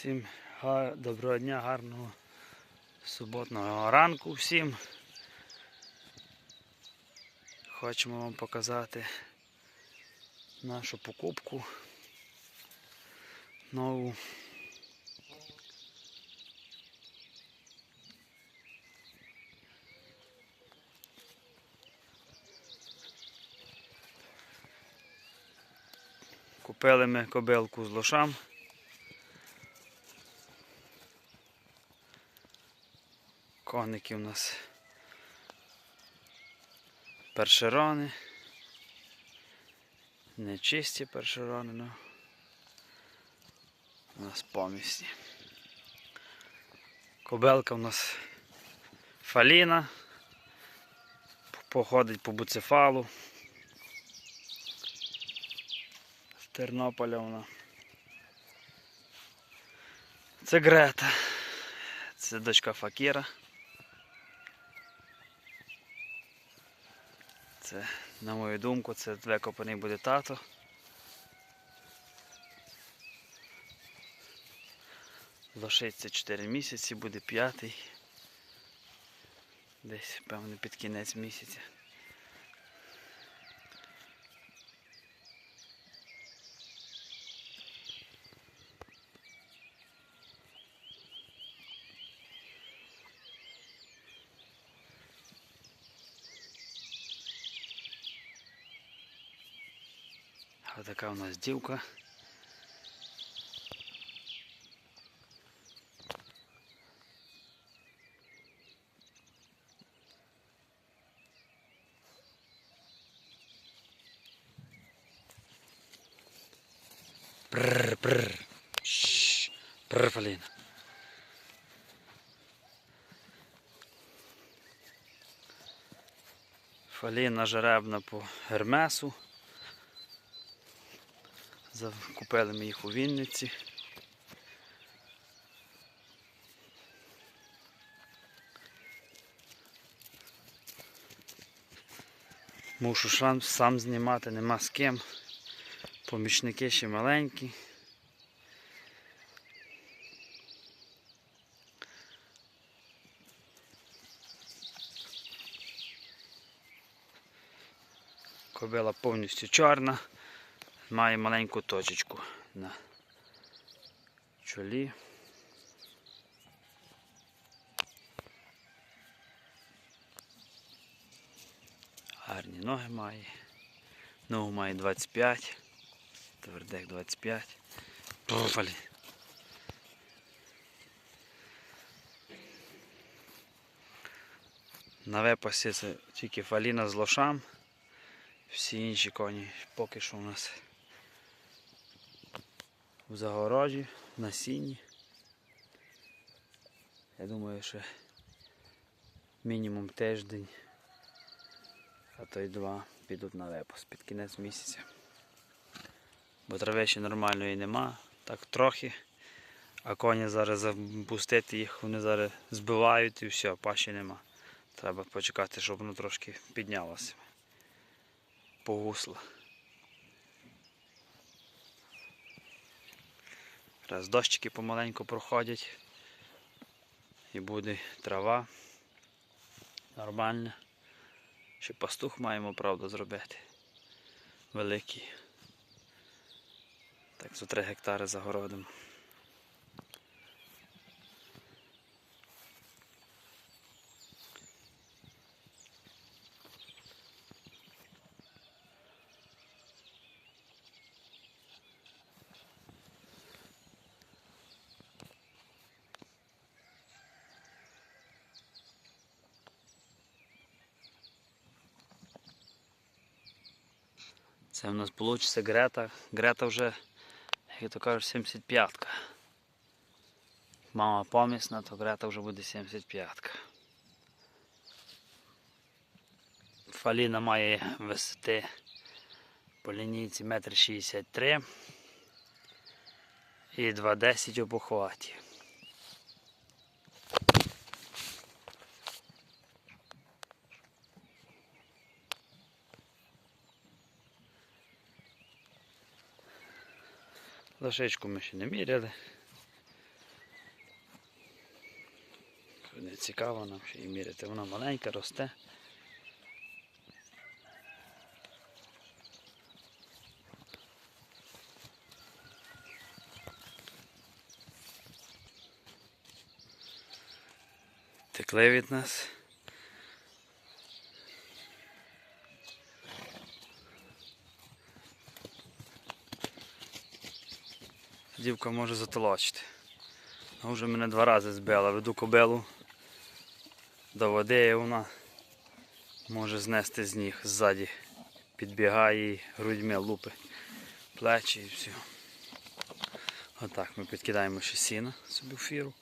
Всім доброго дня, гарного суботного ранку всім. Хочемо вам показати нашу покупку нову. Купили ми кобилку з лошам. Коники у нас першерони. Не чисті першерони, но у нас помісні. Кобелка у нас фаліна. Походить по буцефалу. З Тернополя вона. Це Грета. Це дочка Факіра. Це, на мою думку, це викопаний буде тато. Лошиться 4 місяці, буде п'ятий. Десь, певно, під кінець місяця. Ось така у нас дівка. Пррр, пррр. Шш. Пррр, Фаліна жеребна по Гермесу. Купили ми їх у Вінниці. Мушу сам, сам знімати, нема з ким. Помічники ще маленькі. Кобила повністю чорна. Має маленьку точечку на чолі. Гарні ноги має. Ногу має 25. Твердих 25. Профалі. На випасі це тільки фаліна з лошам. Всі інші коні поки що у нас в загорожі, на сіні. Я думаю, що мінімум тиждень, а то й два підуть на випуск під кінець місяця. Бо трави ще нормальної нема, так трохи. А коні зараз запустити їх, вони зараз збивають і все, паші нема. Треба почекати, щоб воно трошки піднялося по Раз дощики помаленьку проходять і буде трава нормальна. Ще пастух маємо, правда, зробити. Великий. Так, за 3 гектари загородимо. Це в нас вийде Грета. Грета вже, як то кажуть, 75-ка. Мама помісна, то Грета вже буде 75-ка. Фаліна має висоти по лінійці 1,63 м і 2,10 у похваті. Лашечку ми ще не міряли. Не цікаво нам ще її міряти. Вона маленька, росте. Текле від нас. Дівка може затолочити. Вона вже мене два рази збила. Веду кобилу до води і вона може знести з ніг ззаді. Підбігає і грудьми лупи плечі і все. Отак ми підкидаємо ще сіна собі в фіру.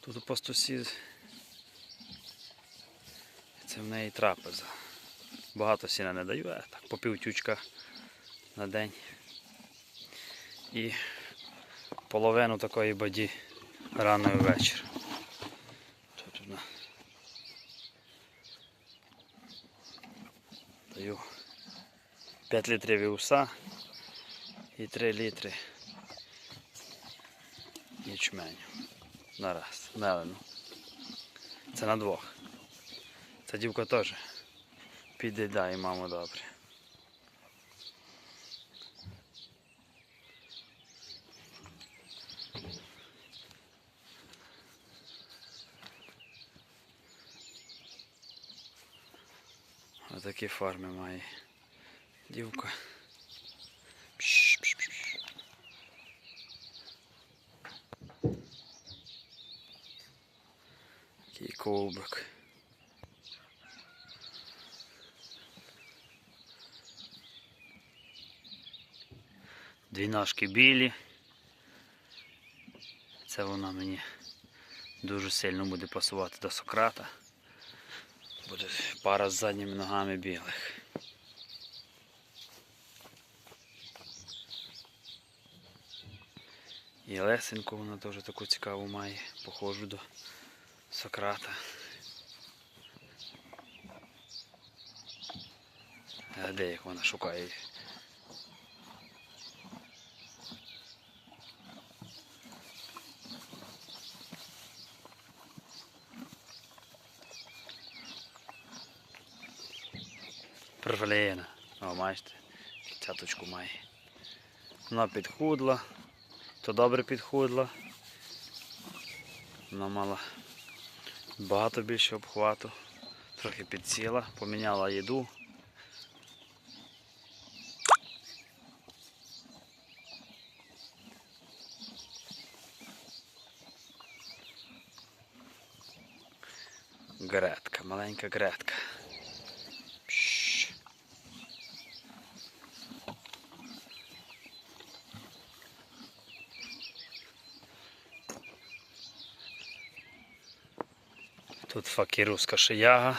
Тут у пастусі. Це в неї трапеза. Багато сіна не даю, а так по півтючка на день. І половину такої баді рано ввечері. Даю 5 літрів вівса і 3 літри ячменю. На раз, мелену. Це на двох. Ця дівка теж під'їдає маму добре. Отакі форми має дівка. Пш, пш, пш, пш. Ковбик. Дві ножки білі. Це вона мені дуже сильно буде пасувати до Сократа. Буде пара з задніми ногами білих. І лесенку вона теж таку цікаву має, похожу до Сократа. А де як вона шукає? О, бачите, цяточку має. Вона підхудла, то добре підхудла. Вона мала багато більше обхвату. Трохи підсіла, поміняла їду. Гретка, маленька гретка. Тут факіруска шияга.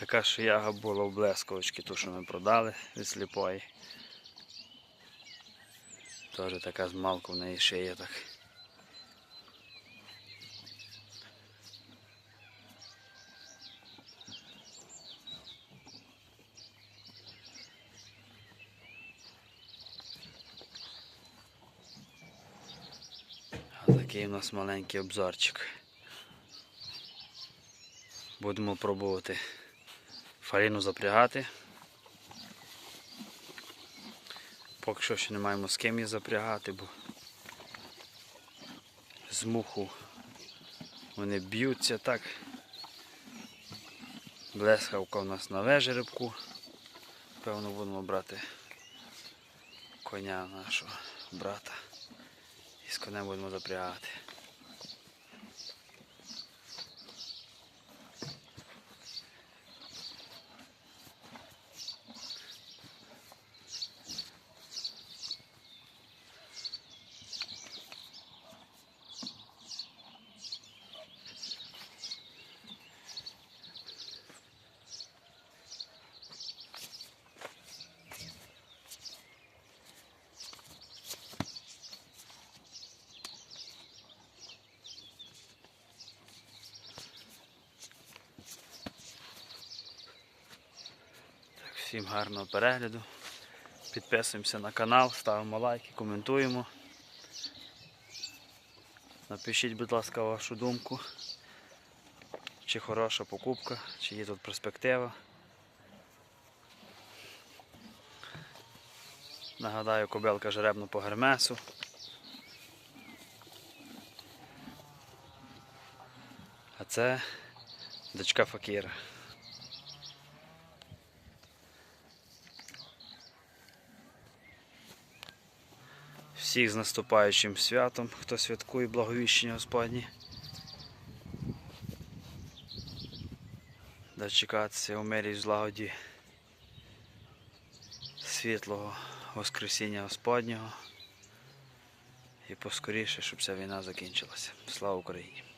Така шияга була в блесковочки, ту, що ми продали від сліпої. Теж така змалка в неї шия так. А такий у нас маленький обзорчик. Будемо пробувати фарину запрягати. Поки що ще не маємо з ким її запрягати, бо з муху вони б'ються так. Блескавка у нас на вежеребку. Певно будемо брати коня нашого брата. І з конем будемо запрягати. Всім гарного перегляду. Підписуємося на канал, ставимо лайки, коментуємо. Напишіть, будь ласка, вашу думку. Чи хороша покупка, чи є тут перспектива. Нагадаю, кобелка жеребна по гермесу. А це дочка Факіра. Всіх з наступаючим святом, хто святкує благовіщення Господні. Дочекатися у мирі злагоді світлого Воскресіння Господнього. І поскоріше, щоб ця війна закінчилася. Слава Україні!